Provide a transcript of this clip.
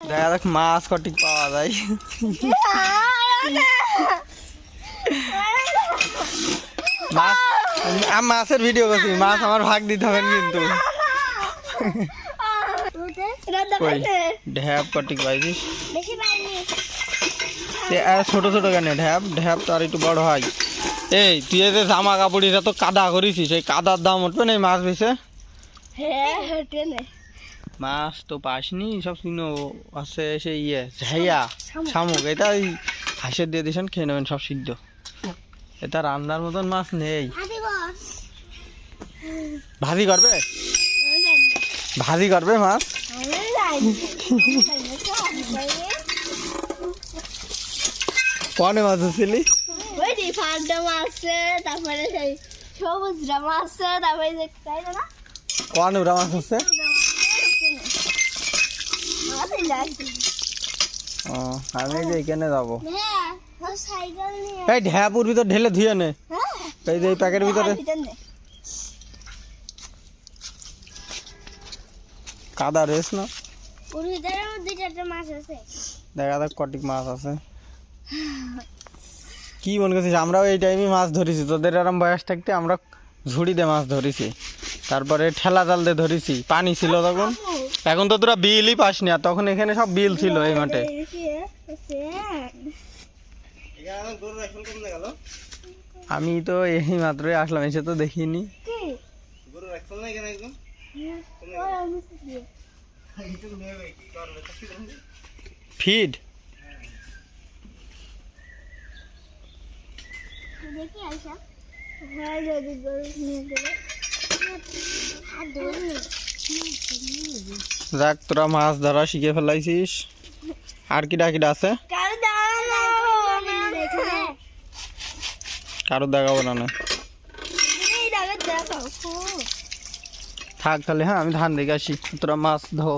দেখা যাক মাছ কটিক পাওয়া যায়। মাছ মাছের ভিডিও করছি, মাছ আমার ভাগ দিতে হবে কিন্তু। ঢ্যাপ ছোট ছোট কেন? ঢ্যাপ ঢ্যাপ তো আর একটু বড় হয়। এই, তুই যে জামা কাপড়িটা তো কাদা করেছিস সেই কাদার দাম উঠবে না মাছ বেছে হ্যাঁ মাছ তো পাসনি সব শুনো আছে সেই ইয়ে ঝাইয়া শামুক। এটা ওই হাঁসের দিয়ে দিয়েছেন খেয়ে নেবেন সব সিদ্ধ। এটা রান্নার মতন মাছ নেই। ভাজি করবে? ভাজি করবে মাছ? কনে মাছ ছিলি ওই ফান্ডা মাছে তারপরে সেই সবুজরা মাছে তারপরে যে তাই না? কনে ওরা মাছ হচ্ছে ও, আমি যে এখানে যাব। এই ঢ্যাপুর ভিতর ঢেলে ধুয়ে নে। এই যে এই প্যাকেটের ভিতরে। কাদা রেস না? কটিক মাছ আছে। কি মনে করছিস? আমরাও এই টাইমে মাছ ধরেছি। তোদের এরম বয়স থাকতে আমরা ঝুড়ি দিয়ে মাছ ধরেছি। তারপরে ঠেলা জাল দিয়ে ধরেছি। পানি ছিল তখন। এখন তো তোরা বিলই পাসনি আর তখন এখানে সব বিল ছিল এই মাঠে। আমি তো এই মাত্রই আসলাম এসে তো দেখিনি। ফিড? দেখি আইসা হ্যাঁ যদি গরু নিয়ে গেলে। আর যাক তোরা মাছ ধরা শিখে ফেলাইছিস। আর কিটা কিটা আছে? কারও দেখাবো না। থাক তাহলে হ্যাঁ আমি ধান দেখে আসি। তোরা মাছ ধো।